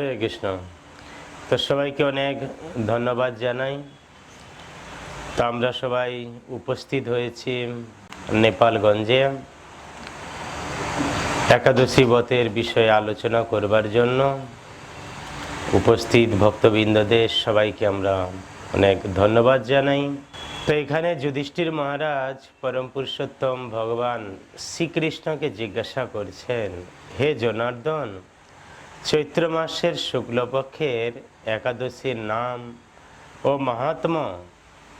হরে কৃষ্ণ। তো সবাইকে অনেক ধন্যবাদ জানাই। তো আমরা সবাই উপস্থিত হয়েছি নেপালগঞ্জে একাদশী ব্রতের বিষয়ে আলোচনা করবার জন্য। উপস্থিত ভক্তবৃন্দদের সবাইকে আমরা অনেক ধন্যবাদ জানাই। তো এখানে যুধিষ্ঠির মহারাজ পরম পুরুষোত্তম ভগবান শ্রীকৃষ্ণকে জিজ্ঞাসা করছেন, হে জনার্দন চৈত্র মাসের শুক্লপক্ষের একাদশীর নাম, ও মাহাত্ম,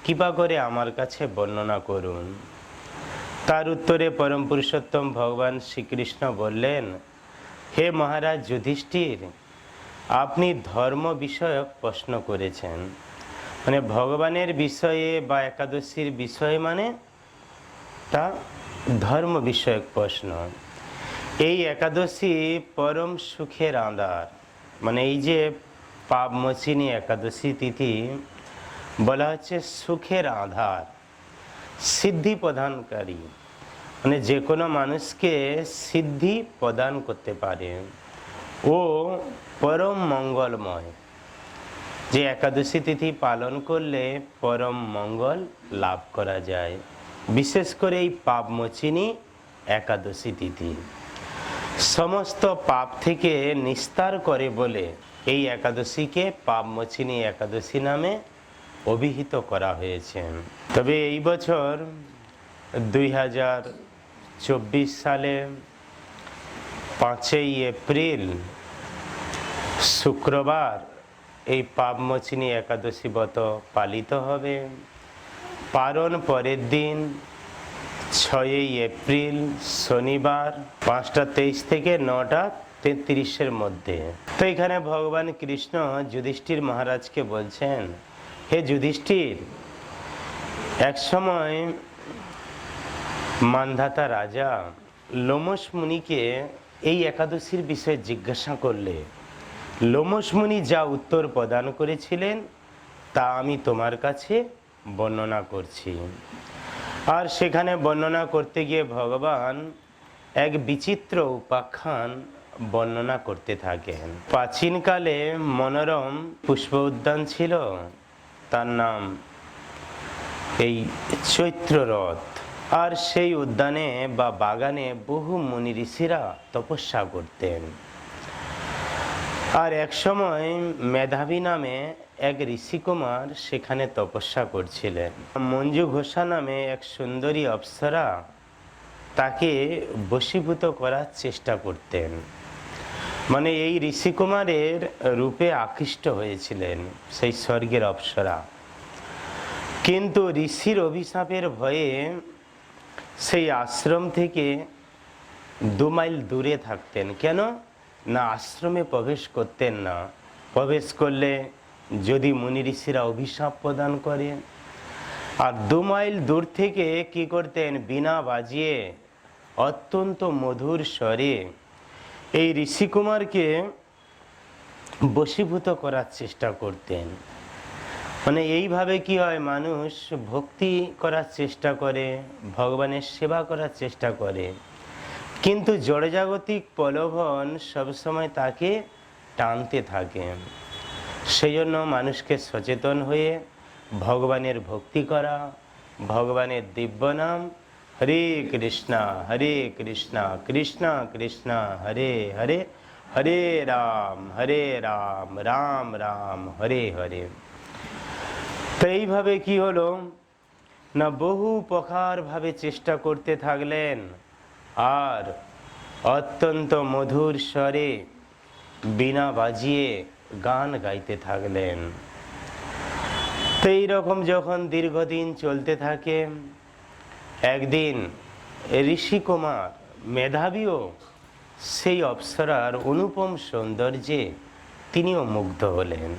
কৃপা করে আমার কাছে বর্ণনা করুন। তার উত্তরে পরম পুরুষোত্তম ভগবান শ্রীকৃষ্ণ বললেন, হে মহারাজ যুধিষ্ঠির, আপনি ধর্ম বিষয়ক প্রশ্ন করেছেন। মানে ভগবানের বিষয়ে বা একাদশীর বিষয়ে মানে তা ধর্ম বিষয়ক প্রশ্ন। এই একাদশী পরম সুখের আধার। মানে এই যে পাপ পাপমোচিনী একাদশী তিথি, বলা হচ্ছে সুখের আধার, সিদ্ধি প্রদানকারী। মানে যে কোনো মানুষকে সিদ্ধি প্রদান করতে পারে। ও পরম মঙ্গলময়। যে একাদশী তিথি পালন করলে পরম মঙ্গল লাভ করা যায়। বিশেষ করে এই পাপমোচিনী একাদশী তিথি। সমস্ত পাপ থেকে নিস্তার করে বলে এই একাদশীকে পাপমোচিনী একাদশী নামে অভিহিত করা হয়েছে। তবে এই বছর দুই হাজার চব্বিশ সালে পাঁচই এপ্রিল, শুক্রবার এই পাপমোচিনী একাদশী ব্রত পালিত হবে। পারণ পরের দিন ছয়ই এপ্রিল শনিবার পাঁচটা তেইশ থেকে নটা তেত্রিশের মধ্যে। তো এখানে ভগবান কৃষ্ণ যুধিষ্ঠির মহারাজকে বলছেন, হে যুধিষ্ঠির, এক সময় মান্ধাতা রাজা লোমস মুনিকে এই একাদশীর বিষয়ে জিজ্ঞাসা করলে লোমস মুনি যা উত্তর প্রদান করেছিলেন, তা আমি তোমার কাছে বর্ণনা করছি। আর সেখানে বর্ণনা করতে গিয়ে ভগবান এক বিচিত্র উপাখ্যান বর্ণনা করতে থাকেন। প্রাচীনকালে মনোরম পুষ্প উদ্যান ছিল। তার নাম এই চৈত্র রথ আর সেই উদ্যানে বা বাগানে বহু মুনি ঋষিরা তপস্যা করতেন। আর এক সময় মেধাবী নামে এক ঋষিকুমার সেখানে তপস্যা করছিলেন। মঞ্জু ঘোষা নামে এক সুন্দরী অপ্সরা তাকে বশীভূত করার চেষ্টা করতেন। মানে এই ঋষিকুমারের রূপে আকৃষ্ট হয়েছিলেন সেই স্বর্গের অপ্সরা। কিন্তু ঋষির অভিশাপের ভয়ে সেই আশ্রম থেকে দু মাইল দূরে থাকতেন। কেন? না আশ্রমে প্রবেশ করতেন না। প্রবেশ করলে যদি মুনি ঋষিরা অভিশাপ প্রদান করে, আর দু মাইল দূর থেকে কি করতেন? বিনা বাজিয়ে, অত্যন্ত মধুর স্বরে এই ঋষিকুমারকে বশীভূত করার চেষ্টা করতেন। মানে এইভাবে কি হয়? মানুষ ভক্তি করার চেষ্টা করে, ভগবানের সেবা করার চেষ্টা করে। কিন্তু জড়জাগতিক প্রলোভন সবসময় তাকে টানতে থাকে। সেই জন্য মানুষকে সচেতন হয়ে ভগবানের ভক্তি করা, ভগবানের দিব্য নাম, হরে কৃষ্ণা হরে কৃষ্ণা, কৃষ্ণ কৃষ্ণ, হরে হরে হরে রাম হরে রাম রাম রাম, হরে হরে। তো এইভাবে কি হলো? না বহু প্রকারভাবে চেষ্টা করতে থাকলেন, আর অত্যন্ত মধুর স্বরে বিনা বাজিয়ে গান গাইতে থাকলেন। তো এইরকম যখন দীর্ঘদিন চলতে থাকে, একদিন ঋষি কুমার মেধাবীও সেই অপ্সরার অনুপম সৌন্দর্যে তিনিও মুগ্ধ হলেন।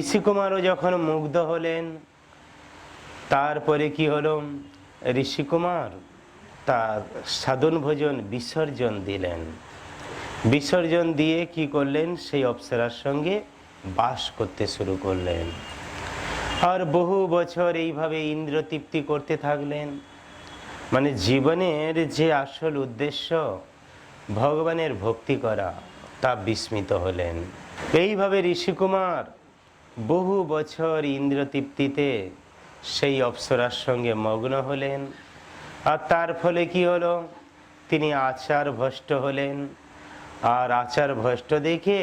ঋষিকুমারও যখন মুগ্ধ হলেন, তারপরে কি হলো? ঋষিকুমার তার সাধন ভোজন বিসর্জন দিলেন। বিসর্জন দিয়ে কি করলেন? সেই অপ্সরার সঙ্গে বাস করতে শুরু করলেন। আর বহু বছর এইভাবে ইন্দ্র তৃপ্তি করতে থাকলেন। মানে জীবনের যে আসল উদ্দেশ্য, ভগবানের ভক্তি করা, তা বিস্মিত হলেন। এইভাবে ঋষিকুমার বহু বছর ইন্দ্র তৃপ্তিতে সেই অপ্সরার সঙ্গে মগ্ন হলেন। আর তার ফলে কি হলো? তিনি আচার ভ্রষ্ট হলেন। আর আচার ভ্রষ্ট দেখে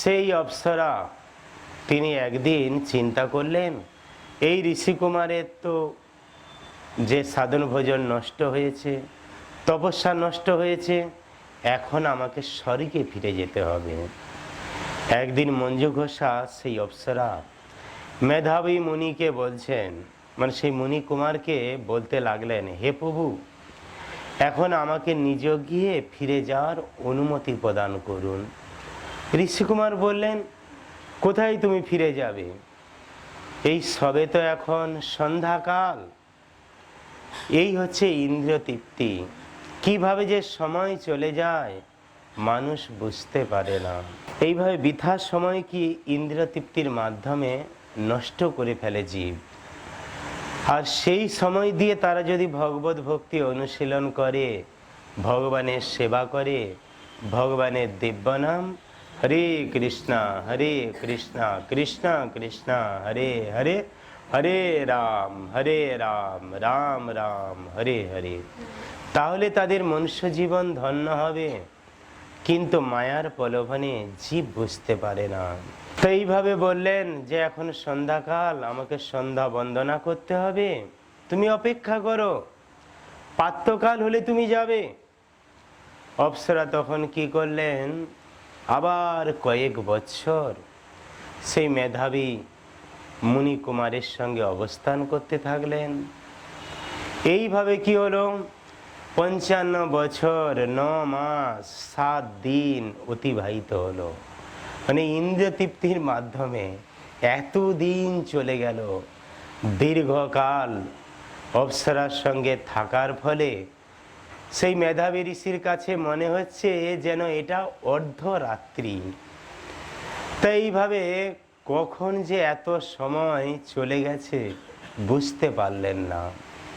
সেই অপ্সরা তিনি একদিন চিন্তা করলেন, এই ঋষিকুমারের তো যে সাধন ভোজন নষ্ট হয়েছে, তপস্যা নষ্ট হয়েছে, এখন আমাকে স্বরীকে ফিরে যেতে হবে। একদিন মঞ্জু ঘোষা সেই অপ্সরা মেধাবী মুনিকে বলছেন মানে সেই মুনি কুমারকে বলতে লাগলেন, হে প্রভু এখন আমাকে নিজ গিয়ে ফিরে যাওয়ার অনুমতি প্রদান করুন। ঋষিকুমার বললেন, কোথায় তুমি ফিরে যাবে? এই সবে তো এখন সন্ধ্যাকাল। এই হচ্ছে ইন্দ্রিয় তৃপ্তি কীভাবে যে সময় চলে যায়, মানুষ বুঝতে পারে না। এইভাবে বৃথা সময় কি ইন্দ্রিয় তৃপ্তির মাধ্যমে নষ্ট করে ফেলে জীব? আর সেই সময় দিয়ে তারা যদি ভগবত ভক্তি অনুশীলন করে, ভগবানের সেবা করে, ভগবানের দিব্য নাম, হরে কৃষ্ণা হরে কৃষ্ণা, কৃষ্ণ কৃষ্ণ, হরে হরে হরে রাম হরে রাম রাম রাম, হরে হরে। তাহলে তাদের মনুষ্য জীবন ধন্য হবে। কিন্তু মায়ার প্রলোভনে জীব বুঝতে পারে না। তো এইভাবে বললেন যে এখন সন্ধ্যাকাল, আমাকে সন্ধ্যা বন্দনা করতে হবে। তুমি অপেক্ষা করো, পাত্রকাল হলে তুমি যাবে। অপ্সরা তখন কি করলেন, আবার কয়েক বছর সেই মেধাবী মুনি কুমারের সঙ্গে অবস্থান করতে থাকলেন। এইভাবে কি হলো, পঞ্চান্ন বছর ন মাস সাত দিন অতিবাহিত হলো। মানে ইন্দ্র তৃপ্তির মাধ্যমে এতদিন চলে গেল। দীর্ঘকাল অপ্সরার সঙ্গে থাকার ফলে সেই মেধাবী ঋষির কাছে মনে হচ্ছে যেন এটা অর্ধরাত্রি। তাই এইভাবে কখন যে এত সময় চলে গেছে বুঝতে পারলেন না।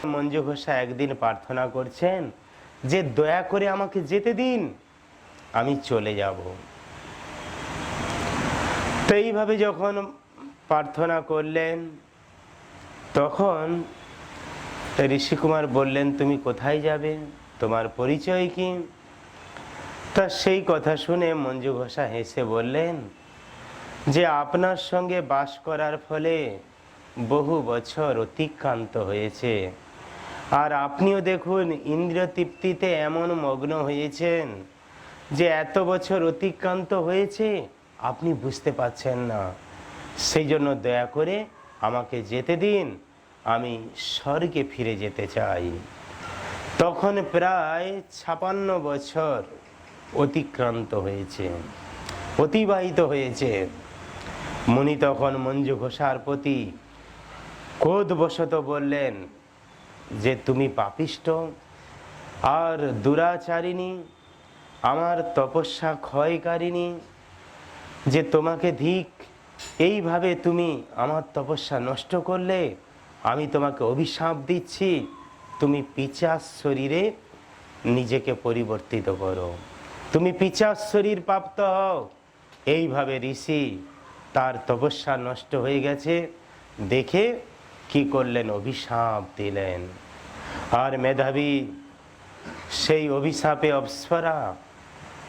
মঞ্জু ঘোষা একদিন প্রার্থনা করছেন যে, দয়া করে আমাকে যেতে দিন, আমি চলে যাব। তো এইভাবে যখন প্রার্থনা করলেন, তখন ঋষিকুমার বললেন, তুমি কোথায় যাবে? তোমার পরিচয় কি? তা সেই কথা শুনে মঞ্জু ঘোষা হেসে বললেন, যে আপনার সঙ্গে বাস করার ফলে বহু বছর অতিক্রান্ত হয়েছে। আর আপনিও দেখুন ইন্দ্রিয় তৃপ্তিতে এমন মগ্ন হয়েছেন যে এত বছর অতিক্রান্ত হয়েছে। আপনি বুঝতে পাচ্ছেন না। সেই জন্য দয়া করে আমাকে যেতে দিন। আমি স্বর্গে ফিরে যেতে চাই। তখন প্রায় ছাপান্ন বছর অতিক্রান্ত হয়েছে, অতিবাহিত হয়েছে। মুনি তখন মঞ্জু ঘোষার প্রতি ক্রোধবশত বললেন যে, তুমি পাপিষ্ট আর দুরাচারিণী, আমার তপস্যা ক্ষয়কারিণী যে তোমাকে ধিক এইভাবে তুমি আমার তপস্যা নষ্ট করলে, আমি তোমাকে অভিশাপ দিচ্ছি, তুমি পিচাস শরীরে নিজেকে পরিবর্তিত করো। তুমি পিচাস শরীর প্রাপ্ত হও। এইভাবে ঋষি তার তপস্যা নষ্ট হয়ে গেছে, দেখে কি করলেন? অভিশাপ দিলেন। আর মেধাবী সেই অভিশাপে অপ্সরা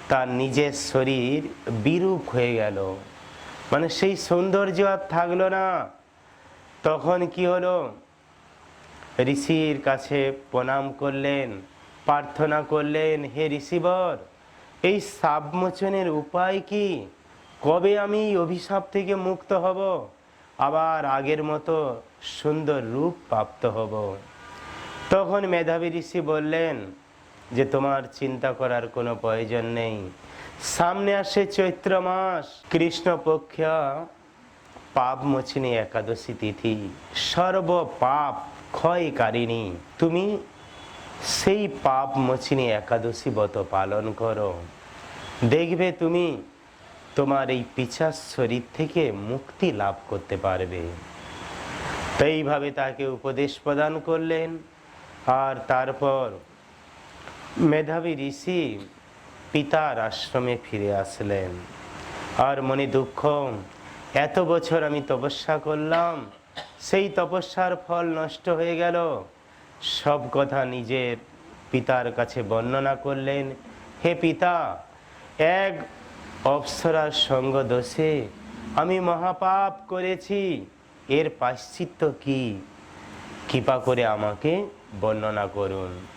তার নিজের শরীর বিরূপ হয়ে গেল। মানে সেই সৌন্দর্য আর থাকল না। তখন কি হলো? ঋষির কাছে প্রণাম করলেন, প্রার্থনা করলেন, হে ঋষিবর, এই সাবমোচনের উপায় কি? কবে আমি অভিশাপ থেকে মুক্ত হব? আবার আগের মতো সুন্দর রূপ প্রাপ্ত হব। তখন মেধাবী ঋষি বললেন যে তোমার চিন্তা করার কোনো প্রয়োজন নেই। সামনে আসে চৈত্র মাস। কৃষ্ণপক্ষ পাপ মোচিনী একাদশী তিথি। সর্ব পাপ ক্ষয়কারিণী। তুমি সেই পাপ মোচিনী একাদশী ব্রত পালন করো। দেখবে তুমি তোমার এই পিছার শরীর থেকে মুক্তি লাভ করতে পারবে। তো এইভাবে তাকে উপদেশ প্রদান করলেন। আর তারপর মেধাবী ঋষি পিতার আশ্রমে ফিরে আসলেন। আর মনে দুঃখ, এত বছর আমি তপস্যা করলাম, সেই তপস্যার ফল নষ্ট হয়ে গেল। সব কথা নিজের পিতার কাছে বর্ণনা করলেন, হে পিতা, এক অপ্সরার সঙ্গ দোষে আমি মহাপাপ করেছি, এর পাশ্চিত্য কি? কৃপা করে আমাকে বর্ণনা করুন।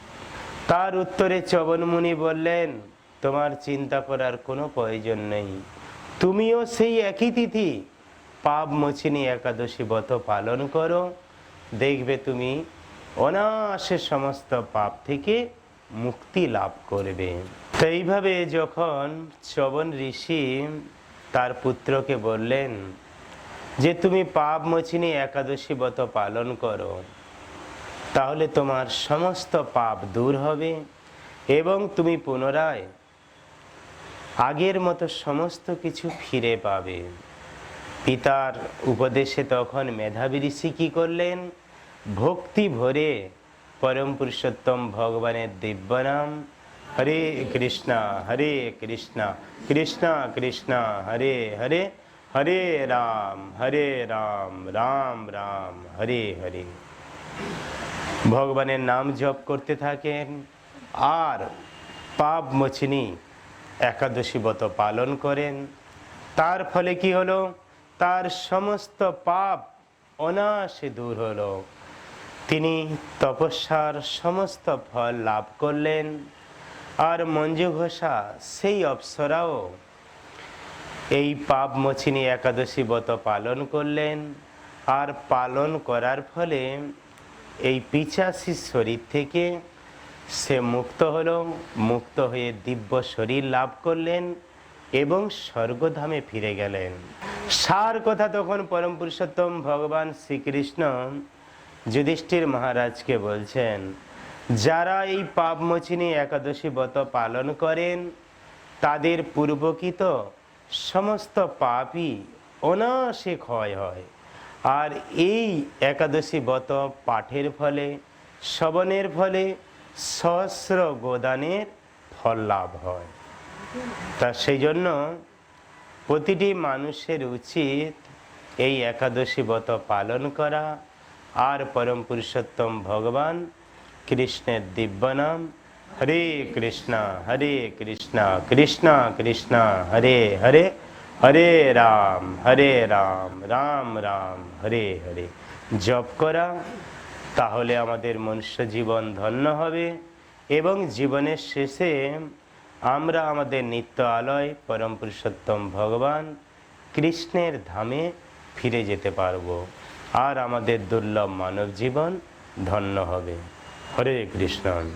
তার উত্তরে চবনমুনি বললেন, তোমার চিন্তা করার কোনো প্রয়োজন নেই। তুমিও সেই একই তিথি পাপ মোচিনী একাদশী ব্রত পালন করো। দেখবে তুমি অনায়াসে সমস্ত পাপ থেকে মুক্তি লাভ করবে। তো এইভাবে যখন চবন ঋষি তার পুত্রকে বললেন যে, তুমি পাপ মোচিনী একাদশী ব্রত পালন করো তাহলে তোমার সমস্ত পাপ দূর হবে এবং তুমি পুনরায় আগের মতো সমস্ত কিছু ফিরে পাবে। পিতার উপদেশে তখন মেধাবী ঋষি কি করলেন? ভক্তি ভরে পরম পুরুষোত্তম ভগবানের দিব্য নাম, হরে কৃষ্ণ হরে কৃষ্ণ কৃষ্ণ কৃষ্ণ, হরে হরে হরে রাম হরে রাম রাম রাম, হরে হরে। ভগবানের নাম জপ করতে থাকেন। আর পাপ মোচিনী একাদশী ব্রত পালন করেন। তার ফলে কি হলো? তার সমস্ত পাপ অনায়াসে দূর হলো। তিনি তপস্যার সমস্ত ফল লাভ করলেন। আর মঞ্জু ঘোষা সেই অপ্সরাও এই পাপ মোচিনী একাদশী ব্রত পালন করলেন। আর পালন করার ফলে এই পিচাসি শরীর থেকে সে মুক্ত হল, মুক্ত হয়ে দিব্য শরীর লাভ করলেন এবং স্বর্গধামে ফিরে গেলেন। সার কথা তখন পরম পুরুষোত্তম ভগবান শ্রীকৃষ্ণ যুধিষ্ঠির মহারাজকে বলছেন, যারা এই পাপমোচিনী একাদশী ব্রত পালন করেন, তাদের পূর্বকৃত সমস্ত পাপই অনায়াসে ক্ষয় হয়। আর এই একাদশী ব্রত পাঠের ফলে, শ্রবণের ফলে সহস্র গোদানের ফল লাভ হয়। তা সেই জন্য প্রতিটি মানুষের উচিত এই একাদশী ব্রত পালন করা। আর পরম পুরুষোত্তম ভগবান কৃষ্ণের দিব্য নাম, হরে কৃষ্ণ হরে কৃষ্ণ কৃষ্ণ কৃষ্ণ, হরে হরে হরে রাম হরে রাম রাম রাম, হরে হরে। জপ করা, তাহলে আমাদের মনুষ্য জীবন ধন্য হবে এবং জীবনের শেষে আমরা আমাদের নিত্য আলয়, পরম পুরুষোত্তম ভগবান কৃষ্ণের ধামে ফিরে যেতে পারব। আর আমাদের দুর্লভ মানব জীবন ধন্য হবে। হরে কৃষ্ণ।